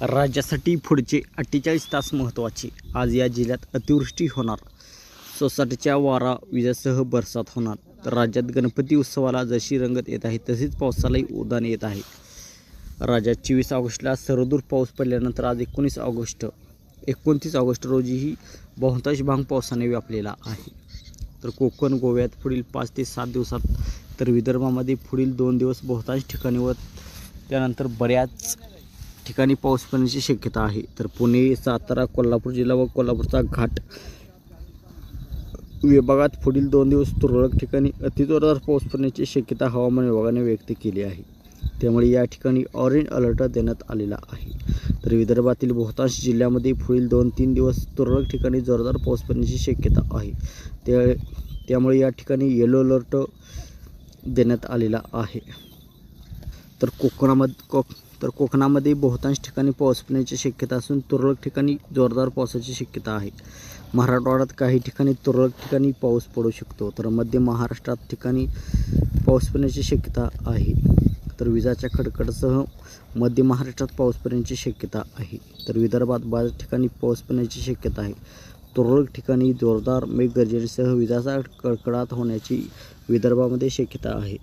राज्यासाठी पुढचे अठ्ठेचाळीस तास महत्त्वाचे. आज या जिल्ह्यात अतिवृष्टी होणार. सोसाटीच्या वारा विजासह बरसात होणार. तर राज्यात गणपती उत्सवाला जशी रंगत येत आहे तसेच पावसालाही उदान येत आहे. राज्यात चोवीस ऑगस्टला सर्वदूर पाऊस पडल्यानंतर आज एकोणीस ऑगस्ट एकोणतीस ऑगस्ट रोजीही बहुतांश भाग पावसाने व्यापलेला आहे. तर कोकण गोव्यात पुढील पाच ते सात दिवसात तर विदर्भामध्ये पुढील दोन दिवस बहुतांश ठिकाणी व त्यानंतर बऱ्याच ठिकाणी पाऊस पडण्याची शक्यता आहे. तर पुणे सातारा कोल्हापूर जिल्हा व कोल्हापूरचा घाट विभागात पुढील दोन दिवस तुरळक ठिकाणी अतिजोरदार पाऊस पडण्याची शक्यता हवामान विभागाने व्यक्त केली आहे. त्यामुळे या ठिकाणी ऑरेंज अलर्ट देण्यात आलेला आहे. तर विदर्भातील बहुतांश जिल्ह्यामध्ये पुढील दोन तीन दिवस तुरळक ठिकाणी जोरदार पाऊस पडण्याची शक्यता आहे. त्या त्यामुळे या ठिकाणी येलो अलर्ट देण्यात आलेला आहे. तर कोकणामध्ये कोक तर कोकणामध्ये बहुतांश ठिकाणी पाऊस पडण्याची शक्यता असून तुरळक ठिकाणी जोरदार पावसाची शक्यता आहे. मराठवाड्यात काही ठिकाणी तुरळक ठिकाणी पाऊस पडू शकतो तर मध्य महाराष्ट्रात ठिकाणी पाऊस पडण्याची शक्यता आहे. तर विजाच्या खडखडसह मध्य महाराष्ट्रात पाऊस पडण्याची शक्यता आहे. तर विदर्भात बऱ्याच ठिकाणी पाऊस पडण्याची शक्यता आहे. तुरळक ठिकाणी जोरदार मेघगर्जनेसह विजाचा कडकडाट होण्याची विदर्भामध्ये शक्यता आहे.